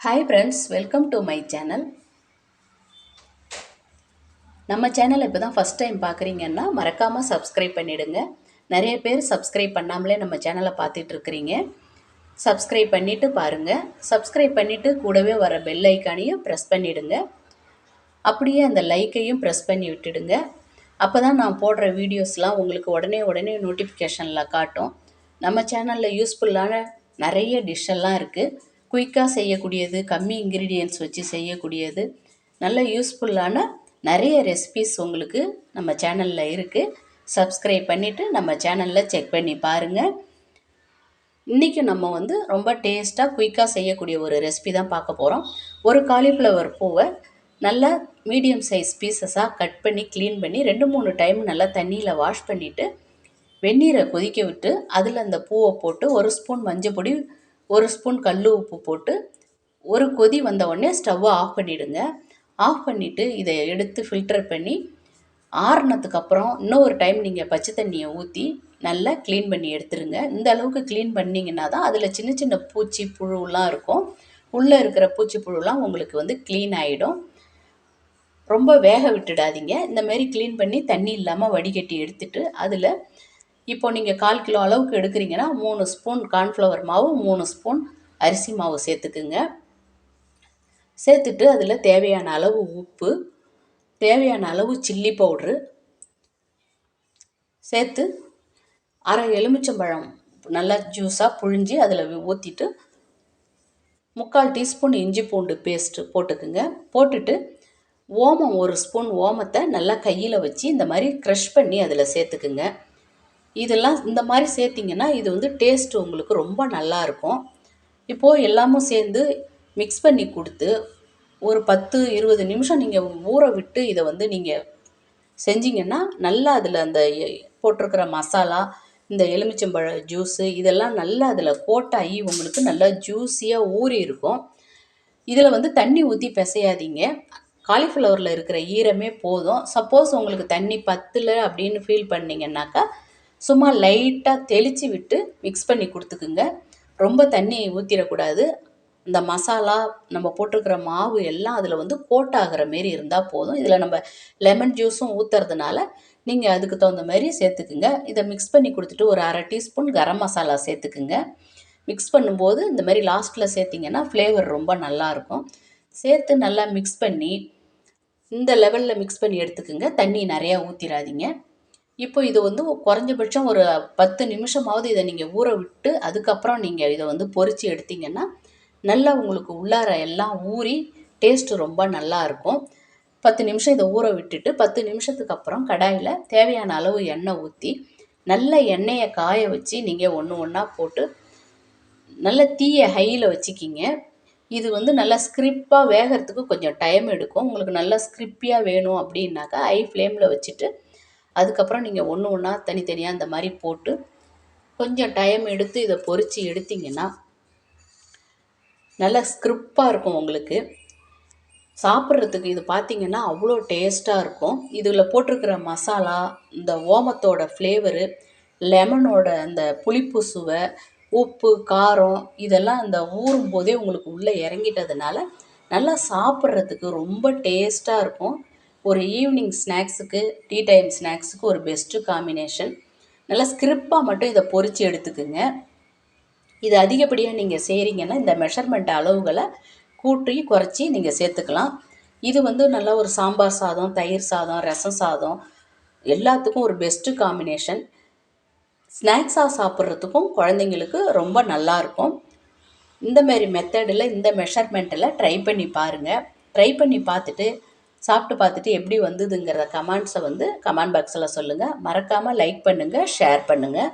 Hi friends welcome to my channel நம்ம channel இப்போ தான் ஃபஸ்ட் டைம் பார்க்குறீங்கன்னா மறக்காமல் சப்ஸ்கிரைப் பண்ணிவிடுங்க நிறைய பேர் சப்ஸ்கிரைப் பண்ணாமலே நம்ம சேனலை பார்த்துட்டு இருக்கிறீங்க. சப்ஸ்கிரைப் பண்ணிவிட்டு பாருங்கள் சப்ஸ்கிரைப் பண்ணிவிட்டு கூடவே வர பெல் ஐக்கானையும் ப்ரெஸ் பண்ணிவிடுங்க அப்படியே அந்த லைக்கையும் ப்ரெஸ் பண்ணி விட்டுடுங்க. அப்போ தான் நான் போடுற வீடியோஸ்லாம் உங்களுக்கு உடனே உடனே நோட்டிஃபிகேஷனில் காட்டும். நம்ம சேனலில் யூஸ்ஃபுல்லான நிறைய டிஷ்ஷெல்லாம் இருக்குது குயிக்காக செய்யக்கூடியது கம்மி இன்க்ரீடியன்ஸ் வச்சு செய்யக்கூடியது. நல்ல யூஸ்ஃபுல்லான நிறைய ரெசிபிஸ் உங்களுக்கு நம்ம சேனலில் இருக்குது சப்ஸ்கிரைப் பண்ணிவிட்டு நம்ம சேனலில் செக் பண்ணி பாருங்கள் இன்றைக்கி நம்ம வந்து ரொம்ப டேஸ்ட்டாக குயிக்காக செய்யக்கூடிய ஒரு ரெசிபி தான் பார்க்க போகிறோம் ஒரு காலிஃப்ளவர் பூவை நல்லா மீடியம் சைஸ் பீசஸாக கட் பண்ணி க்ளீன் பண்ணி ரெண்டு மூணு டைம் நல்லா தண்ணியில் வாஷ் பண்ணிவிட்டு வெந்நீரை கொதிக்க விட்டு அதில் அந்த பூவை போட்டு ஒரு ஸ்பூன் மஞ்சள் பொடி ஒரு ஸ்பூன் கல் உப்பு போட்டு ஒரு கொதி வந்த உடனே ஸ்டவ்வை ஆஃப் பண்ணிவிடுங்க ஆஃப் பண்ணிவிட்டு இதை எடுத்து ஃபில்டர் பண்ணி ஆறுனதுக்கு அப்புறம் இன்னொரு டைம் நீங்கள் பச்சை தண்ணியை ஊற்றி நல்லா க்ளீன் பண்ணி எடுத்துருங்க. இந்த அளவுக்கு க்ளீன் பண்ணிங்கன்னா தான் அதில் சின்ன சின்ன பூச்சி புழுலாம் இருக்கும். உள்ளே இருக்கிற பூச்சி புழுலாம் உங்களுக்கு வந்து க்ளீன் ஆகிடும் ரொம்ப வேக விட்டுடாதீங்க. இந்தமாரி க்ளீன் பண்ணி தண்ணி இல்லாமல் வடிகட்டி எடுத்துட்டு அதில் இப்போ நீங்கள் கால் கிலோ அளவுக்கு எடுக்கிறீங்கன்னா மூணு ஸ்பூன் கார்ன்ஃப்ளவர் மாவு மூணு ஸ்பூன் அரிசி மாவு சேர்த்துக்குங்க. சேர்த்துட்டு அதில் தேவையான அளவு உப்பு தேவையான அளவு சில்லி பவுட்ரு சேர்த்து அரை எலுமிச்சம்பழம் நல்லா ஜூஸாக புழிஞ்சு அதில் ஊற்றிட்டு முக்கால் டீஸ்பூன் இஞ்சி பூண்டு பேஸ்ட்டு போட்டுக்குங்க. போட்டுட்டு ஓமம் ஒரு ஸ்பூன் ஓமத்தை நல்லா கையில் வச்சு இந்த மாதிரி க்ரஷ் பண்ணி அதில் சேர்த்துக்குங்க. இதெல்லாம் இந்த மாதிரி சேர்த்திங்கன்னா இது வந்து டேஸ்ட்டு உங்களுக்கு ரொம்ப நல்லாயிருக்கும் இப்போது எல்லாமும் சேர்ந்து மிக்ஸ் பண்ணி கொடுத்து ஒரு பத்து இருபது நிமிஷம் நீங்கள் ஊற விட்டு இதை வந்து நீங்கள் செஞ்சிங்கன்னா நல்லா அதில் அந்த போட்டிருக்கிற மசாலா இந்த எலுமிச்சம்பழ ஜூஸு இதெல்லாம் நல்லா அதில் கோட்டாகி உங்களுக்கு நல்லா ஜூஸியாக ஊறி இருக்கும். இதில் வந்து தண்ணி ஊற்றி பிசையாதீங்க. காலிஃப்ளவரில் இருக்கிற ஈரமே போதும். சப்போஸ் உங்களுக்கு தண்ணி பத்தில் அப்படின்னு ஃபீல் பண்ணிங்கன்னாக்கா சும்மா லைட்டாக தெளித்து விட்டு மிக்ஸ் பண்ணி கொடுத்துக்குங்க. ரொம்ப தண்ணி ஊற்றிடக்கூடாது இந்த மசாலா நம்ம போட்டிருக்கிற மாவு எல்லாம் அதில் வந்து கோட் ஆகிற மாரி இருந்தால் போதும். இதில் நம்ம லெமன் ஜூஸும் ஊற்றுறதுனால நீங்கள் அதுக்கு தகுந்த மாதிரி சேர்த்துக்குங்க. இதை மிக்ஸ் பண்ணி கொடுத்துட்டு ஒரு அரை டீஸ்பூன் கரம் மசாலா சேர்த்துக்குங்க. மிக்ஸ் பண்ணும்போது இந்த மாதிரி லாஸ்ட்டில் சேர்த்திங்கன்னா ஃப்ளேவர் ரொம்ப நல்லாயிருக்கும் சேர்த்து நல்லா மிக்ஸ் பண்ணி இந்த லெவலில் மிக்ஸ் பண்ணி எடுத்துக்கோங்க. தண்ணி நிறையா ஊற்றிடாதீங்க இப்போ இது வந்து குறைஞ்சபட்சம் ஒரு பத்து நிமிஷமாவது இதை நீங்கள் ஊற விட்டு அதுக்கப்புறம் நீங்கள் இதை வந்து பொறிச்சு எடுத்தீங்கன்னா நல்லா உங்களுக்கு உள்ளார எல்லாம் ஊறி டேஸ்ட்டு ரொம்ப நல்லா இருக்கும். பத்து நிமிஷம் இதை ஊற விட்டுட்டு பத்து நிமிஷத்துக்கு அப்புறம் கடாயில் தேவையான அளவு எண்ணெய் ஊற்றி நல்ல எண்ணெயை காய வச்சு நீங்கள் ஒன்று ஒன்றா போட்டு நல்ல தீயை ஹையில் வச்சுக்கிங்க. இது வந்து நல்லா ஸ்கிரிப்பாக வேகிறதுக்கு கொஞ்சம் டைம் எடுக்கும். உங்களுக்கு நல்லா ஸ்கிரிப்பியாக வேணும் அப்படின்னாக்கா ஹை ஃப்ளேமில் வச்சுட்டு அதுக்கப்புறம் நீங்கள் ஒன்று ஒன்றா தனித்தனியாக இந்த மாதிரி போட்டு கொஞ்சம் டைம் எடுத்து இதை பொறிச்சு எடுத்திங்கன்னா நல்லா ஸ்கிரிப்பாக இருக்கும் உங்களுக்கு. சாப்பிட்றதுக்கு இது பார்த்திங்கன்னா அவ்வளோ டேஸ்ட்டாக இருக்கும். இதில் போட்டிருக்கிற மசாலா இந்த ஓமத்தோட ஃப்ளேவரு லெமனோட அந்த புளிப்பு சுவை உப்பு காரம் இதெல்லாம் அந்த ஊறும் போதே உங்களுக்கு உள்ளே இறங்கிட்டதுனால நல்லா சாப்பிட்றதுக்கு ரொம்ப டேஸ்ட்டாக இருக்கும். ஒரு ஈவினிங் ஸ்நாக்ஸுக்கு டீ டைம் ஸ்நாக்ஸுக்கு ஒரு பெஸ்ட்டு காம்பினேஷன் நல்லா ஸ்கிரிப்பாக மட்டும் இதை பொறிச்சு எடுத்துக்குங்க. இது அதிகப்படியாக நீங்கள் செய்கிறீங்கன்னா இந்த மெஷர்மெண்ட் அளவுகளை கூட்டி குறைச்சி நீங்கள் சேர்த்துக்கலாம். இது வந்து நல்லா ஒரு சாம்பார் சாதம் தயிர் சாதம் ரசம் சாதம் எல்லாத்துக்கும் ஒரு பெஸ்ட்டு காம்பினேஷன் ஸ்நாக்ஸாக சாப்பிட்றதுக்கும் குழந்தைங்களுக்கு ரொம்ப நல்லாயிருக்கும் இந்தமாரி மெத்தடில் இந்த மெஷர்மெண்ட்டில் ட்ரை பண்ணி பாருங்கள் ட்ரை பண்ணி பார்த்துட்டு சாப்பிட்டு பார்த்துட்டு எப்படி வந்ததுங்கிற கமெண்ட்ஸை வந்து கமெண்ட் பாக்ஸில் சொல்லுங்கள் மறக்காமல் லைக் பண்ணுங்கள் ஷேர் பண்ணுங்கள்